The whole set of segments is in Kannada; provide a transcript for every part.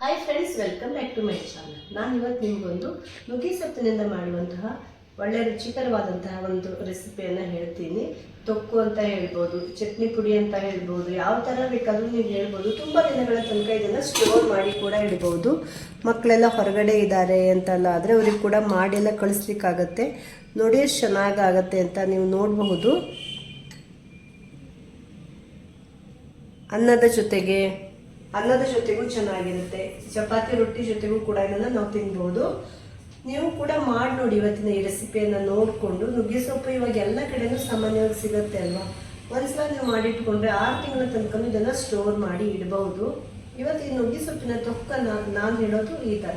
Hi friends welcome back to my channel ನಾನು ಇವತ್ತು ನಿಮಗೊಂದು ನುಗ್ಗಿ ಸೊಪ್ಪಿನಿಂದ ಮಾಡುವಂತಹ ಒಳ್ಳೆ ರುಚಿಕರವಾದಂತಹ ಒಂದು ರೆಸಿಪಿಯನ್ನು ಹೇಳ್ತೀನಿ. ತೊಕ್ಕು ಅಂತ ಹೇಳ್ಬೋದು, ಚಟ್ನಿ ಪುಡಿ ಅಂತ ಹೇಳ್ಬೋದು, ಯಾವ ಥರ ಬೇಕಾದರೂ ನೀವು ಹೇಳ್ಬೋದು. ತುಂಬ ದಿನಗಳ ತನಕ ಇದನ್ನು ಸ್ಟೋರ್ ಮಾಡಿ ಕೂಡ ಇಡ್ಬೋದು. ಮಕ್ಕಳೆಲ್ಲ ಹೊರಗಡೆ ಇದ್ದಾರೆ ಅಂತೆಲ್ಲ, ಆದರೆ ಅವ್ರಿಗೆ ಕೂಡ ಮಾಡಿಲ್ಲ, ಕಳಿಸ್ಲಿಕ್ಕಾಗತ್ತೆ. ನೋಡಿ ಎಷ್ಟು ಚೆನ್ನಾಗಾಗತ್ತೆ ಅಂತ ನೀವು ನೋಡಬಹುದು. ಅನ್ನದ ಜೊತೆಗೆ ಅನ್ನದ ಜೊತೆಗೂ ಚೆನ್ನಾಗಿರುತ್ತೆ, ಚಪಾತಿ ರೊಟ್ಟಿ ಜೊತೆಗೂ ಕೂಡ ಇದನ್ನು ನಾವು ತಿನ್ಬೋದು. ನೀವು ಕೂಡ ಮಾಡಿ ನೋಡಿ ಇವತ್ತಿನ ಈ ರೆಸಿಪಿಯನ್ನು ನೋಡಿಕೊಂಡು ನುಗ್ಗೆ ಸೊಪ್ಪು ಇವಾಗ ಎಲ್ಲ ಕಡೆನೂ ಸಾಮಾನ್ಯವಾಗಿ ಸಿಗುತ್ತೆ ಅಲ್ವಾ? ಒಂದ್ಸಲ ನೀವು ಮಾಡಿಟ್ಕೊಂಡ್ರೆ ಆರು ತಿಂಗಳ ತನಕ ಇದನ್ನು ಸ್ಟೋರ್ ಮಾಡಿ ಇಡಬಹುದು. ಇವತ್ತು ಈ ನುಗ್ಗೆ ಸೊಪ್ಪಿನ ತೊಕ್ಕನ್ನು ನಾನು ಹೇಳೋದು ಈ ಥರ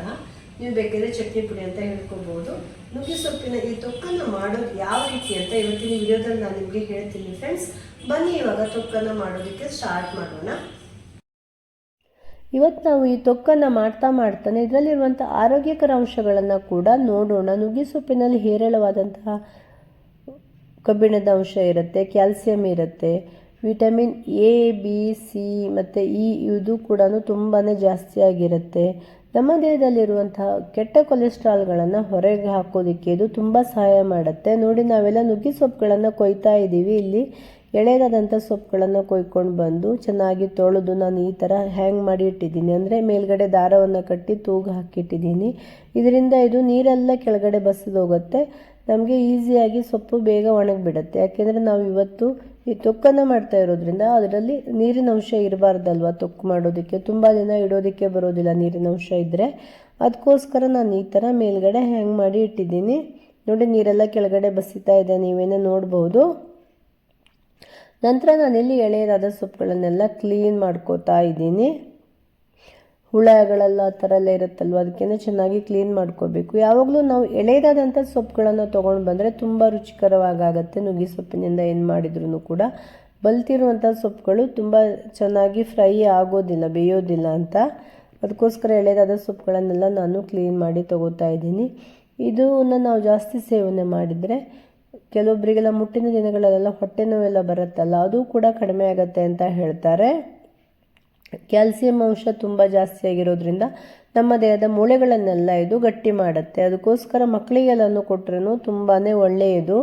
ನೀವು ಬೇಕಿದ್ರೆ ಚಟ್ನಿ ಪುಡಿ ಅಂತ ಹೇಳ್ಕೊಬೋದು. ನುಗ್ಗೆ ಸೊಪ್ಪಿನ ಈ ತೊಕ್ಕನ್ನು ಮಾಡೋದು ಯಾವ ರೀತಿ ಅಂತ ಇವತ್ತಿನ ವಿಡಿಯೋದಲ್ಲಿ ನಾನು ನಿಮಗೆ ಹೇಳ್ತೀನಿ ಫ್ರೆಂಡ್ಸ್ ಬನ್ನಿ ಇವಾಗ ತೊಕ್ಕನ್ನು ಮಾಡೋದಕ್ಕೆ ಸ್ಟಾರ್ಟ್ ಮಾಡೋಣ. ಇವತ್ತು ನಾವು ಈ ತೊಕ್ಕನ್ನು ಮಾಡ್ತಾ ಮಾಡ್ತಾನೆ ಇದರಲ್ಲಿರುವಂಥ ಆರೋಗ್ಯಕರ ಅಂಶಗಳನ್ನು ಕೂಡ ನೋಡೋಣ. ನುಗ್ಗಿ ಸೊಪ್ಪಿನಲ್ಲಿ ಹೇರಳವಾದಂತಹ ಕಬ್ಬಿಣದ ಅಂಶ ಇರುತ್ತೆ, ಕ್ಯಾಲ್ಸಿಯಂ ಇರುತ್ತೆ, ವಿಟಮಿನ್ ಎ, ಬಿ, ಸಿ ಮತ್ತು ಇ ಇದು ಕೂಡ ತುಂಬಾ ಜಾಸ್ತಿ ಆಗಿರುತ್ತೆ ನಮ್ಮ ದೇಹದಲ್ಲಿರುವಂತಹ ಕೆಟ್ಟ ಕೊಲೆಸ್ಟ್ರಾಲ್ಗಳನ್ನು ಹೊರಗೆ ಹಾಕೋದಕ್ಕೆ ಇದು ತುಂಬ ಸಹಾಯ ಮಾಡುತ್ತೆ. ನೋಡಿ, ನಾವೆಲ್ಲ ನುಗ್ಗಿ ಸೊಪ್ಪುಗಳನ್ನು ಕೊಯ್ತಾ ಇದ್ದೀವಿ. ಇಲ್ಲಿ ಎಳೆದಾದಂಥ ಸೊಪ್ಪುಗಳನ್ನು ಕೊಯ್ಕೊಂಡು ಬಂದು ಚೆನ್ನಾಗಿ ತೊಳೆದು ನಾನು ಈ ಥರ ಹ್ಯಾಂಗ್ ಮಾಡಿ ಇಟ್ಟಿದ್ದೀನಿ. ಅಂದರೆ ಮೇಲ್ಗಡೆ ದಾರವನ್ನು ಕಟ್ಟಿ ತೂಗು ಹಾಕಿಟ್ಟಿದ್ದೀನಿ. ಇದರಿಂದ ಇದು ನೀರೆಲ್ಲ ಕೆಳಗಡೆ ಬಸಿದೋಗುತ್ತೆ ನಮಗೆ ಈಸಿಯಾಗಿ ಸೊಪ್ಪು ಬೇಗ ಒಣಗಿಬಿಡುತ್ತೆ. ಯಾಕೆಂದರೆ ನಾವು ಇವತ್ತು ಈ ತೊಕ್ಕನ್ನು ಮಾಡ್ತಾ ಇರೋದ್ರಿಂದ ಅದರಲ್ಲಿ ನೀರಿನ ಅಂಶ ಇರಬಾರ್ದಲ್ವ ತೊಕ್ಕು ಮಾಡೋದಕ್ಕೆ? ತುಂಬ ದಿನ ಇಡೋದಕ್ಕೆ ಬರೋದಿಲ್ಲ ನೀರಿನ ಅಂಶ ಇದ್ದರೆ ಅದಕ್ಕೋಸ್ಕರ ನಾನು ಈ ಥರ ಮೇಲ್ಗಡೆ ಹ್ಯಾಂಗ್ ಮಾಡಿ ಇಟ್ಟಿದ್ದೀನಿ. ನೋಡಿ ನೀರೆಲ್ಲ ಕೆಳಗಡೆ ಬಸಿತಾ ಇದೆ. ನೀವೇನೋ ನೋಡ್ಬೋದು. ನಂತರ ನಾನಿಲ್ಲಿ ಎಳೆಯದಾದ ಸೊಪ್ಪುಗಳನ್ನೆಲ್ಲ ಕ್ಲೀನ್ ಮಾಡ್ಕೋತಾ ಇದ್ದೀನಿ. ಹುಳಗಳೆಲ್ಲ ಆ ಥರ ಎಲ್ಲ ಇರುತ್ತಲ್ವ ಅದಕ್ಕೆ ಚೆನ್ನಾಗಿ ಕ್ಲೀನ್ ಮಾಡ್ಕೋಬೇಕು. ಯಾವಾಗಲೂ ನಾವು ಎಳೆಯದಾದಂಥ ಸೊಪ್ಪುಗಳನ್ನು ತೊಗೊಂಡು ಬಂದರೆ ತುಂಬ ರುಚಿಕರವಾಗುತ್ತೆ ನುಗ್ಗಿ ಸೊಪ್ಪಿನಿಂದ ಏನು ಮಾಡಿದ್ರು ಕೂಡ ಬಲ್ತಿರುವಂಥ ಸೊಪ್ಪುಗಳು ತುಂಬ ಚೆನ್ನಾಗಿ ಫ್ರೈ ಆಗೋದಿಲ್ಲ, ಬೇಯೋದಿಲ್ಲ ಅಂತ. ಅದಕ್ಕೋಸ್ಕರ ಎಳೆದಾದ ಸೊಪ್ಪುಗಳನ್ನೆಲ್ಲ ನಾನು ಕ್ಲೀನ್ ಮಾಡಿ ತೊಗೋತಾ ಇದ್ದೀನಿ. ಇದನ್ನು ನಾವು ಜಾಸ್ತಿ ಸೇವನೆ ಮಾಡಿದರೆ ಕೆಲವೊಬ್ಬರಿಗೆಲ್ಲ ಮುಟ್ಟಿನ ದಿನಗಳಲ್ಲೆಲ್ಲ ಹೊಟ್ಟೆ ನೋವೆಲ್ಲ ಬರುತ್ತಲ್ಲ, ಅದು ಕೂಡ ಕಡಿಮೆ ಆಗುತ್ತೆ ಅಂತ ಹೇಳ್ತಾರೆ. ಕ್ಯಾಲ್ಸಿಯಂ ಅಂಶ ತುಂಬ ಜಾಸ್ತಿ ಆಗಿರೋದ್ರಿಂದ ನಮ್ಮ ದೇಹದ ಮೂಳೆಗಳನ್ನೆಲ್ಲ ಇದು ಗಟ್ಟಿ ಮಾಡುತ್ತೆ. ಅದಕ್ಕೋಸ್ಕರ ಮಕ್ಕಳಿಗೆಲ್ಲನೂ ಕೊಟ್ರೂ ತುಂಬಾ ಒಳ್ಳೆಯದು.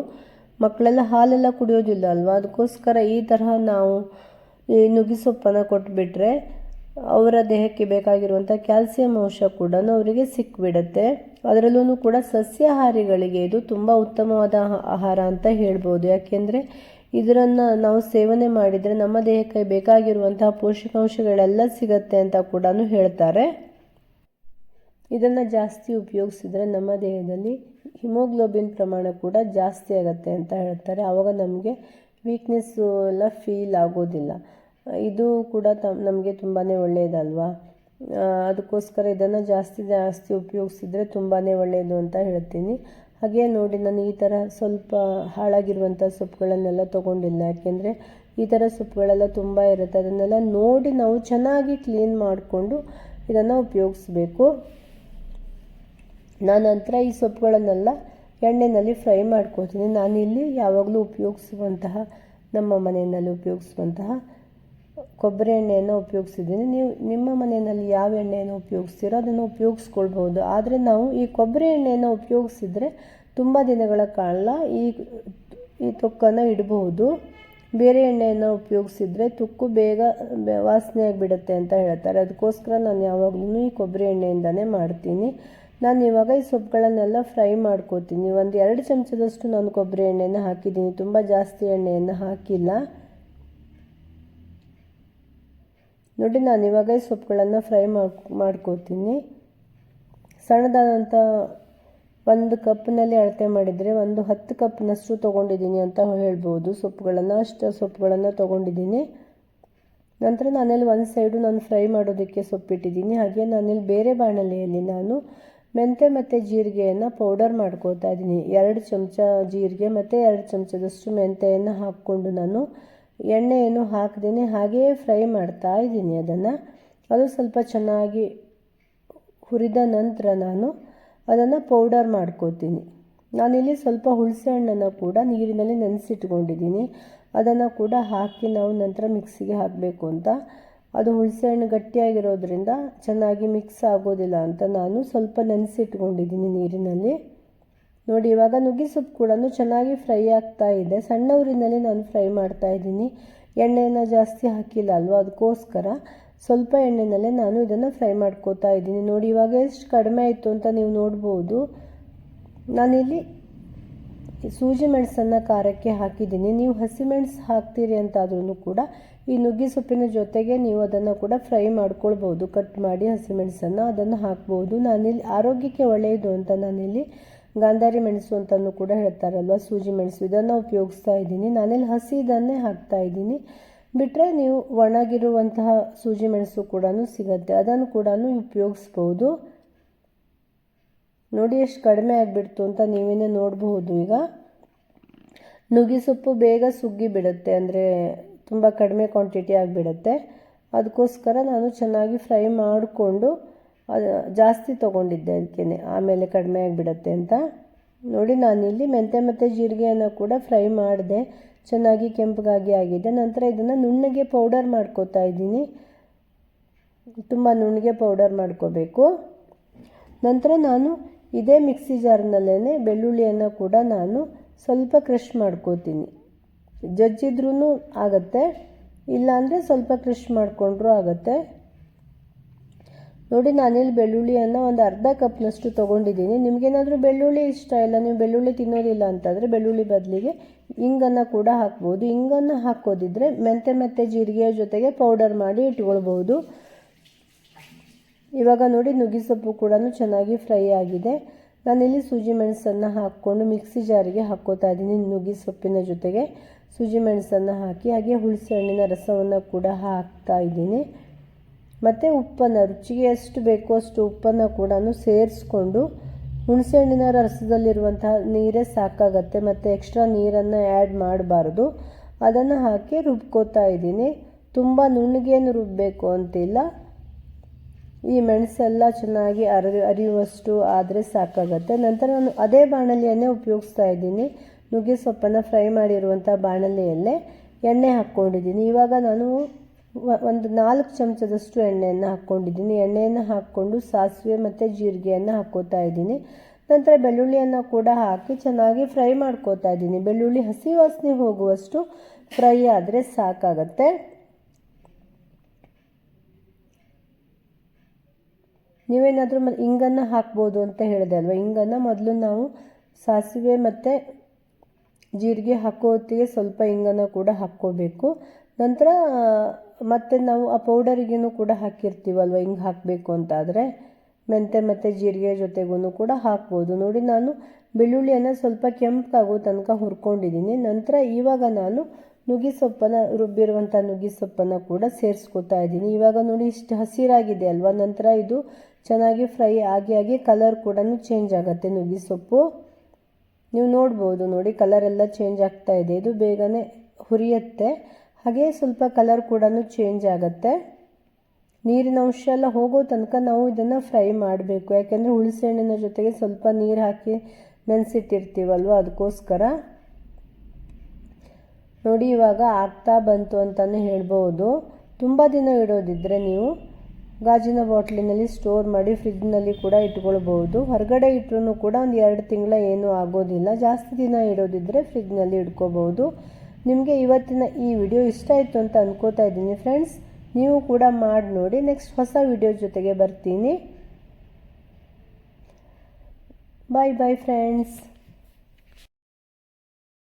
ಮಕ್ಕಳೆಲ್ಲ ಹಾಲೆಲ್ಲ ಕುಡಿಯೋದಿಲ್ಲ ಅಲ್ವಾ? ಅದಕ್ಕೋಸ್ಕರ ಈ ತರಹ ನಾವು ಈ ನುಗ್ಗೆ ಸೊಪ್ಪನ್ನು ಕೊಟ್ಬಿಟ್ರೆ ಅವರ ದೇಹಕ್ಕೆ ಬೇಕಾಗಿರುವಂಥ ಕ್ಯಾಲ್ಸಿಯಂ ಅಂಶ ಕೂಡ ಅವರಿಗೆ ಸಿಕ್ಬಿಡುತ್ತೆ. ಅದರಲ್ಲೂ ಕೂಡ ಸಸ್ಯಾಹಾರಿಗಳಿಗೆ ಇದು ತುಂಬ ಉತ್ತಮವಾದ ಆಹಾರ ಅಂತ ಹೇಳ್ಬೋದು. ಯಾಕೆಂದರೆ ಇದರನ್ನು ನಾವು ಸೇವನೆ ಮಾಡಿದರೆ ನಮ್ಮ ದೇಹಕ್ಕೆ ಬೇಕಾಗಿರುವಂತಹ ಪೋಷಕಾಂಶಗಳೆಲ್ಲ ಸಿಗತ್ತೆ ಅಂತ ಕೂಡ ಹೇಳ್ತಾರೆ. ಇದನ್ನು ಜಾಸ್ತಿ ಉಪಯೋಗಿಸಿದರೆ ನಮ್ಮ ದೇಹದಲ್ಲಿ ಹಿಮೋಗ್ಲೋಬಿನ್ ಪ್ರಮಾಣ ಕೂಡ ಜಾಸ್ತಿ ಆಗುತ್ತೆ ಅಂತ ಹೇಳ್ತಾರೆ. ಆವಾಗ ನಮಗೆ ವೀಕ್ನೆಸ್ಸು ಎಲ್ಲ ಫೀಲ್ ಆಗೋದಿಲ್ಲ. ಇದು ಕೂಡ ತ ನಮಗೆ ತುಂಬಾ ಒಳ್ಳೆಯದಲ್ವಾ ಅದಕ್ಕೋಸ್ಕರ ಇದನ್ನು ಜಾಸ್ತಿ ಜಾಸ್ತಿ ಉಪಯೋಗಿಸಿದ್ರೆ ತುಂಬಾ ಒಳ್ಳೆಯದು ಅಂತ ಹೇಳ್ತೀನಿ. ಹಾಗೆ ನೋಡಿ, ನಾನು ಈ ಥರ ಸ್ವಲ್ಪ ಹಾಳಾಗಿರುವಂಥ ಸೊಪ್ಪುಗಳನ್ನೆಲ್ಲ ತೊಗೊಂಡಿಲ್ಲ. ಯಾಕೆಂದರೆ ಈ ಥರ ಸೊಪ್ಪುಗಳೆಲ್ಲ ತುಂಬ ಇರುತ್ತೆ. ಅದನ್ನೆಲ್ಲ ನೋಡಿ ನಾವು ಚೆನ್ನಾಗಿ ಕ್ಲೀನ್ ಮಾಡಿಕೊಂಡು ಇದನ್ನು ಉಪಯೋಗಿಸ್ಬೇಕು. ನಂತರ ಈ ಸೊಪ್ಪುಗಳನ್ನೆಲ್ಲ ಎಣ್ಣೆಯಲ್ಲಿ ಫ್ರೈ ಮಾಡ್ಕೋತೀನಿ ನಾನಿಲ್ಲಿ ಯಾವಾಗಲೂ ಉಪಯೋಗಿಸುವಂತಹ, ನಮ್ಮ ಮನೆಯಲ್ಲಿ ಉಪಯೋಗಿಸುವಂತಹ ಕೊಬ್ಬರಿ ಎಣ್ಣೆಯನ್ನು ಉಪಯೋಗಿಸಿದ್ದೀನಿ. ನೀವು ನಿಮ್ಮ ಮನೆಯಲ್ಲಿ ಯಾವ ಎಣ್ಣೆಯನ್ನು ಉಪಯೋಗಿಸ್ತೀರೋ ಅದನ್ನು ಉಪಯೋಗಿಸ್ಕೊಳ್ಬೋದು ಆದರೆ ನಾವು ಈ ಕೊಬ್ಬರಿ ಎಣ್ಣೆಯನ್ನು ಉಪಯೋಗಿಸಿದರೆ ತುಂಬ ದಿನಗಳ ಕಾಲ ಈ ಈ ತೊಕ್ಕನ್ನು ಇಡಬಹುದು. ಬೇರೆ ಎಣ್ಣೆಯನ್ನು ಉಪಯೋಗಿಸಿದರೆ ತುಕ್ಕು ಬೇಗ ವಾಸನೆ ಬಿಡುತ್ತೆ ಅಂತ ಹೇಳ್ತಾರೆ. ಅದಕ್ಕೋಸ್ಕರ ನಾನು ಯಾವಾಗಲೂ ಈ ಕೊಬ್ಬರಿ ಎಣ್ಣೆಯಿಂದನೇ ಮಾಡ್ತೀನಿ. ನಾನು ಇವಾಗ ಈ ಸೊಪ್ಪುಗಳನ್ನೆಲ್ಲ ಫ್ರೈ ಮಾಡ್ಕೋತೀನಿ. ಒಂದು ಎರಡು ಚಮಚದಷ್ಟು ನಾನು ಕೊಬ್ಬರಿ ಎಣ್ಣೆಯನ್ನು ಹಾಕಿದ್ದೀನಿ. ತುಂಬ ಜಾಸ್ತಿ ಎಣ್ಣೆಯನ್ನು ಹಾಕಿಲ್ಲ. ನೋಡಿ, ನಾನು ಇವಾಗ ಸೊಪ್ಪುಗಳನ್ನು ಫ್ರೈ ಮಾಡ್ಕೊ ಮಾಡ್ಕೋತೀನಿ. ಸಣ್ಣದಾದಂಥ ಒಂದು ಕಪ್ನಲ್ಲಿ ಅಳತೆ ಮಾಡಿದರೆ ಒಂದು ಹತ್ತು ಕಪ್ನಷ್ಟು ತೊಗೊಂಡಿದ್ದೀನಿ ಅಂತ ಹೇಳ್ಬೋದು. ಸೊಪ್ಪುಗಳನ್ನು, ಅಷ್ಟು ಸೊಪ್ಪುಗಳನ್ನು ತೊಗೊಂಡಿದ್ದೀನಿ. ನಂತರ ನಾನಲ್ಲಿ ಒಂದು ಸೈಡು ನಾನು ಫ್ರೈ ಮಾಡೋದಕ್ಕೆ ಸೊಪ್ಪಿಟ್ಟಿದ್ದೀನಿ. ಹಾಗೆ ನಾನಿಲ್ಲಿ ಬೇರೆ ಬಾಣಲೆಯಲ್ಲಿ ನಾನು ಮೆಂತೆ ಮತ್ತು ಜೀರಿಗೆಯನ್ನು ಪೌಡರ್ ಮಾಡ್ಕೋತಾ ಇದ್ದೀನಿ. ಎರಡು ಚಮಚ ಜೀರಿಗೆ ಮತ್ತು ಎರಡು ಚಮಚದಷ್ಟು ಮೆಂತೆಯನ್ನು ಹಾಕ್ಕೊಂಡು ನಾನು ಎಣ್ಣೆಯನ್ನು ಹಾಕದೇನೆ ಹಾಗೆಯೇ ಫ್ರೈ ಮಾಡ್ತಾ ಇದ್ದೀನಿ ಅದನ್ನು. ಅದು ಸ್ವಲ್ಪ ಚೆನ್ನಾಗಿ ಹುರಿದ ನಂತರ ನಾನು ಅದನ್ನು ಪೌಡರ್ ಮಾಡ್ಕೋತೀನಿ. ನಾನಿಲ್ಲಿ ಸ್ವಲ್ಪ ಹುಳಸೆ ಹಣ್ಣನ್ನು ಕೂಡ ನೀರಿನಲ್ಲಿ ನೆನೆಸಿಟ್ಕೊಂಡಿದ್ದೀನಿ. ಅದನ್ನು ಕೂಡ ಹಾಕಿ ನಾವು ನಂತರ ಮಿಕ್ಸಿಗೆ ಹಾಕಬೇಕು ಅಂತ. ಅದು ಹುಣಸೆಹಣ್ಣು ಗಟ್ಟಿಯಾಗಿರೋದ್ರಿಂದ ಚೆನ್ನಾಗಿ ಮಿಕ್ಸ್ ಆಗೋದಿಲ್ಲ ಅಂತ ನಾನು ಸ್ವಲ್ಪ ನೆನೆಸಿಟ್ಕೊಂಡಿದ್ದೀನಿ ನೀರಿನಲ್ಲಿ. ನೋಡಿ, ಇವಾಗ ನುಗ್ಗಿ ಸೊಪ್ಪು ಕೂಡ ಚೆನ್ನಾಗಿ ಫ್ರೈ ಆಗ್ತಾ ಇದೆ. ಸಣ್ಣ ಊರಿನಲ್ಲಿ ನಾನು ಫ್ರೈ ಮಾಡ್ತಾ ಇದ್ದೀನಿ. ಎಣ್ಣೆನ ಜಾಸ್ತಿ ಹಾಕಿಲ್ಲ ಅಲ್ವಾ? ಅದಕ್ಕೋಸ್ಕರ ಸ್ವಲ್ಪ ಎಣ್ಣೆನಲ್ಲೇ ನಾನು ಇದನ್ನು ಫ್ರೈ ಮಾಡ್ಕೋತಾ ಇದ್ದೀನಿ. ನೋಡಿ, ಇವಾಗ ಎಷ್ಟು ಕಡಿಮೆ ಆಯಿತು ಅಂತ ನೀವು ನೋಡ್ಬೋದು. ನಾನಿಲ್ಲಿ ಸೂಜಿ ಮೆಣಸನ್ನು ಖಾರಕ್ಕೆ ಹಾಕಿದ್ದೀನಿ. ನೀವು ಹಸಿಮೆಣಸು ಹಾಕ್ತೀರಿ ಅಂತಾದ್ರೂ ಕೂಡ ಈ ನುಗ್ಗಿ ಸೊಪ್ಪಿನ ಜೊತೆಗೆ ನೀವು ಅದನ್ನು ಕೂಡ ಫ್ರೈ ಮಾಡ್ಕೊಳ್ಬೋದು. ಕಟ್ ಮಾಡಿ ಹಸಿಮೆಣಸನ್ನು ಅದನ್ನು ಹಾಕ್ಬೋದು. ನಾನಿಲ್ಲಿ ಆರೋಗ್ಯಕ್ಕೆ ಒಳ್ಳೆಯದು ಅಂತ ನಾನಿಲ್ಲಿ ಗಾಂಧಾರಿ ಮೆಣಸು ಅಂತಲೂ ಕೂಡ ಹೇಳ್ತಾರಲ್ವ, ಸೂಜಿ ಮೆಣಸು. ಇದನ್ನು ಉಪಯೋಗಿಸ್ತಾ ಇದ್ದೀನಿ. ನಾನಿಲ್ಲಿ ಹಸಿದನ್ನೇ ಹಾಕ್ತಾ ಇದ್ದೀನಿ. ಬಿಟ್ಟರೆ ನೀವು ಒಣಗಿರುವಂತಹ ಸೂಜಿ ಮೆಣಸು ಕೂಡ ಸಿಗುತ್ತೆ. ಅದನ್ನು ಕೂಡ ಉಪಯೋಗಿಸ್ಬೋದು. ನೋಡಿ, ಎಷ್ಟು ಕಡಿಮೆ ಆಗಿಬಿಡ್ತು ಅಂತ ನೀವೇನೇ ನೋಡಬಹುದು. ಈಗ ನುಗ್ಗಿ ಸೊಪ್ಪು ಬೇಗ ಸುಗ್ಗಿ ಬಿಡುತ್ತೆ. ಅಂದರೆ ತುಂಬ ಕಡಿಮೆ ಕ್ವಾಂಟಿಟಿ ಆಗಿಬಿಡುತ್ತೆ. ಅದಕ್ಕೋಸ್ಕರ ನಾನು ಚೆನ್ನಾಗಿ ಫ್ರೈ ಮಾಡಿಕೊಂಡು ಅದು ಜಾಸ್ತಿ ತೊಗೊಂಡಿದ್ದೆ ಅದಕ್ಕೆ ಆಮೇಲೆ ಕಡಿಮೆ ಆಗಿಬಿಡತ್ತೆ ಅಂತ. ನೋಡಿ ನಾನಿಲ್ಲಿ ಮೆಂತೆ ಮತ್ತು ಜೀರಿಗೆಯನ್ನು ಕೂಡ ಫ್ರೈ ಮಾಡಿದೆ. ಚೆನ್ನಾಗಿ ಕೆಂಪಗಾಗಿ ಆಗಿದೆ. ನಂತರ ಇದನ್ನು ನುಣ್ಣಗೆ ಪೌಡರ್ ಮಾಡ್ಕೋತಾ ಇದ್ದೀನಿ. ತುಂಬ ನುಣ್ಣಗೆ ಪೌಡರ್ ಮಾಡ್ಕೋಬೇಕು. ನಂತರ ನಾನು ಇದೇ ಮಿಕ್ಸಿ ಜಾರ್ನಲ್ಲೇ ಬೆಳ್ಳುಳ್ಳಿಯನ್ನು ಕೂಡ ನಾನು ಸ್ವಲ್ಪ ಕ್ರಷ್ ಮಾಡ್ಕೋತೀನಿ. ಜಜ್ಜಿದ್ರೂ ಆಗುತ್ತೆ. ಇಲ್ಲಾಂದರೆ ಸ್ವಲ್ಪ ಕ್ರಷ್ ಮಾಡಿಕೊಂಡ್ರೂ ಆಗುತ್ತೆ. ನೋಡಿ, ನಾನಿಲ್ಲಿ ಬೆಳ್ಳುಳ್ಳಿಯನ್ನು ಒಂದು ಅರ್ಧ ಕಪ್ನಷ್ಟು ತೊಗೊಂಡಿದ್ದೀನಿ. ನಿಮಗೇನಾದರೂ ಬೆಳ್ಳುಳ್ಳಿ ಇಷ್ಟ ಇಲ್ಲ, ನೀವು ಬೆಳ್ಳುಳ್ಳಿ ತಿನ್ನೋದಿಲ್ಲ ಅಂತಂದರೆ ಬೆಳ್ಳುಳ್ಳಿ ಬದಲಿಗೆ ಇಂಗನ್ನು ಕೂಡ ಹಾಕ್ಬೋದು. ಇಂಗನ್ನು ಹಾಕೋದಿದ್ರೆ ಮೆಂತೆ ಮೆಂತೆ ಜೀರಿಗೆಯ ಜೊತೆಗೆ ಪೌಡರ್ ಮಾಡಿ ಇಟ್ಕೊಳ್ಬೋದು. ಇವಾಗ ನೋಡಿ, ನುಗ್ಗಿ ಸೊಪ್ಪು ಕೂಡ ಚೆನ್ನಾಗಿ ಫ್ರೈ ಆಗಿದೆ. ನಾನಿಲ್ಲಿ ಸೂಜಿ ಮೆಣಸನ್ನು ಹಾಕ್ಕೊಂಡು ಮಿಕ್ಸಿ ಜಾರಿಗೆ ಹಾಕ್ಕೋತಾ ಇದ್ದೀನಿ ನುಗ್ಗಿ ಸೊಪ್ಪಿನ ಜೊತೆಗೆ. ಸೂಜಿ ಮೆಣಸನ್ನು ಹಾಕಿ, ಹಾಗೆ ಹುಣಸೆ ಹಣ್ಣಿನ ರಸವನ್ನು ಕೂಡ ಹಾಕ್ತಾ ಇದ್ದೀನಿ. ಮತ್ತು ಉಪ್ಪನ್ನು, ರುಚಿಗೆ ಎಷ್ಟು ಬೇಕೋ ಅಷ್ಟು ಉಪ್ಪನ್ನು ಕೂಡ ಸೇರಿಸ್ಕೊಂಡು ಹುಣಸೆಹಣ್ಣಿನ ರಸದಲ್ಲಿರುವಂತಹ ನೀರೇ ಸಾಕಾಗತ್ತೆ. ಮತ್ತು ಎಕ್ಸ್ಟ್ರಾ ನೀರನ್ನು ಆ್ಯಡ್ ಮಾಡಬಾರ್ದು. ಅದನ್ನು ಹಾಕಿ ರುಬ್ಕೋತಾ ಇದ್ದೀನಿ. ತುಂಬ ನುಣ್ಣಗೇನು ರುಬ್ಬಬೇಕು ಅಂತಿಲ್ಲ. ಈ ಮೆಣಸೆಲ್ಲ ಚೆನ್ನಾಗಿ ಅರಿ ಅರಿಯುವಷ್ಟು ಆದರೆ ಸಾಕಾಗತ್ತೆ. ನಂತರ ನಾನು ಅದೇ ಬಾಣಲಿಯನ್ನೇ ಉಪಯೋಗಿಸ್ತಾ ಇದ್ದೀನಿ. ನುಗ್ಗೆ ಸೊಪ್ಪನ್ನು ಫ್ರೈ ಮಾಡಿರುವಂಥ ಬಾಣಲೆಯಲ್ಲೇ ಎಣ್ಣೆ ಹಾಕ್ಕೊಂಡಿದ್ದೀನಿ. ಇವಾಗ ನಾನು ಒಂದು ನಾಲ್ಕು ಚಮಚದಷ್ಟು ಎಣ್ಣೆಯನ್ನು ಹಾಕ್ಕೊಂಡಿದ್ದೀನಿ. ಎಣ್ಣೆಯನ್ನು ಹಾಕ್ಕೊಂಡು ಸಾಸಿವೆ ಮತ್ತು ಜೀರಿಗೆಯನ್ನು ಹಾಕ್ಕೋತಾ ಇದ್ದೀನಿ. ನಂತರ ಬೆಳ್ಳುಳ್ಳಿಯನ್ನು ಕೂಡ ಹಾಕಿ ಚೆನ್ನಾಗಿ ಫ್ರೈ ಮಾಡ್ಕೋತಾ ಇದ್ದೀನಿ. ಬೆಳ್ಳುಳ್ಳಿ ಹಸಿ ವಾಸನೆ ಹೋಗುವಷ್ಟು ಫ್ರೈ ಆದರೆ ಸಾಕಾಗತ್ತೆ. ನೀವೇನಾದರೂ ಮ, ಇಂಗನ್ನು ಹಾಕ್ಬೋದು ಅಂತ ಹೇಳಿದೆ ಅಲ್ವಾ? ಇಂಗನ್ನು ಮೊದಲು ನಾವು ಸಾಸಿವೆ ಮತ್ತು ಜೀರಿಗೆ ಹಾಕೋ ಹೊತ್ತಿಗೆ ಸ್ವಲ್ಪ ಇಂಗನ್ನು ಕೂಡ ಹಾಕ್ಕೋಬೇಕು. ನಂತರ ಮತ್ತು ನಾವು ಆ ಪೌಡರಿಗೇನು ಕೂಡ ಹಾಕಿರ್ತೀವಲ್ವ? ಹಿಂಗೆ ಹಾಕಬೇಕು ಅಂತಾದರೆ ಮೆಂತೆ ಮತ್ತು ಜೀರಿಗೆ ಜೊತೆಗೂ ಕೂಡ ಹಾಕ್ಬೋದು. ನೋಡಿ, ನಾನು ಬೆಳ್ಳುಳ್ಳಿಯನ್ನು ಸ್ವಲ್ಪ ಕೆಂಪಾಗೋ ತನಕ ಹುರ್ಕೊಂಡಿದ್ದೀನಿ. ನಂತರ ಇವಾಗ ನಾನು ನುಗ್ಗಿ ಸೊಪ್ಪನ್ನು ರುಬ್ಬಿರುವಂಥ ನುಗ್ಗಿ ಸೊಪ್ಪನ್ನು ಕೂಡ ಸೇರಿಸ್ಕೊತಾ ಇದ್ದೀನಿ. ಇವಾಗ ನೋಡಿ, ಇಷ್ಟು ಹಸಿರಾಗಿದೆ ಅಲ್ವಾ? ನಂತರ ಇದು ಚೆನ್ನಾಗಿ ಫ್ರೈ ಆಗಿ ಆಗಿ ಕಲರ್ ಕೂಡ ಚೇಂಜ್ ಆಗುತ್ತೆ ನುಗ್ಗಿ ಸೊಪ್ಪು. ನೀವು ನೋಡ್ಬೋದು ನೋಡಿ, ಕಲರ್ ಎಲ್ಲ ಚೇಂಜ್ ಆಗ್ತಾ ಇದೆ. ಇದು ಬೇಗನೆ ಹುರಿಯುತ್ತೆ. ಹಾಗೆ ಸ್ವಲ್ಪ ಕಲರ್ ಕೂಡ ಚೇಂಜ್ ಆಗುತ್ತೆ. ನೀರಿನ ಅಂಶ ಎಲ್ಲ ಹೋಗೋ ತನಕ ನಾವು ಇದನ್ನು ಫ್ರೈ ಮಾಡಬೇಕು. ಯಾಕೆಂದರೆ ಹುಳಿಸೆಹಣ್ಣಿನ ಜೊತೆಗೆ ಸ್ವಲ್ಪ ನೀರು ಹಾಕಿ ನೆನೆಸಿಟ್ಟಿರ್ತೀವಲ್ವ ಅದಕ್ಕೋಸ್ಕರ ನೋಡಿ ಇವಾಗ ಆಗ್ತಾ ಬಂತು ಅಂತಲೇ ಹೇಳ್ಬೋದು. ತುಂಬ ದಿನ ಇಡೋದಿದ್ದರೆ ನೀವು ಗಾಜಿನ ಬಾಟ್ಲಿನಲ್ಲಿ ಸ್ಟೋರ್ ಮಾಡಿ ಫ್ರಿಜ್ನಲ್ಲಿ ಕೂಡ ಇಟ್ಕೊಳ್ಬೋದು ಹೊರಗಡೆ ಇಟ್ಟರು ಕೂಡ ಒಂದು ಎರಡು ತಿಂಗಳ ಏನೂ ಆಗೋದಿಲ್ಲ. ಜಾಸ್ತಿ ದಿನ ಇಡೋದಿದ್ದರೆ ಫ್ರಿಜ್ನಲ್ಲಿ ಇಟ್ಕೋಬೋದು ನಿಮಗೆ ಇವತ್ತಿನ ಈ ವಿಡಿಯೋ ಇಷ್ಟ ಆಯಿತು ಅಂತ ಅನ್ಕೋತಾ ಇದ್ದೀನಿ ಫ್ರೆಂಡ್ಸ್ ನೀವು ಕೂಡ ಮಾಡಿ ನೋಡಿ ನೆಕ್ಸ್ಟ್ ಹೊಸ ವಿಡಿಯೋ ಜೊತೆಗೆ ಬರ್ತೀನಿ. ಬಾಯ್ ಬಾಯ್ ಫ್ರೆಂಡ್ಸ್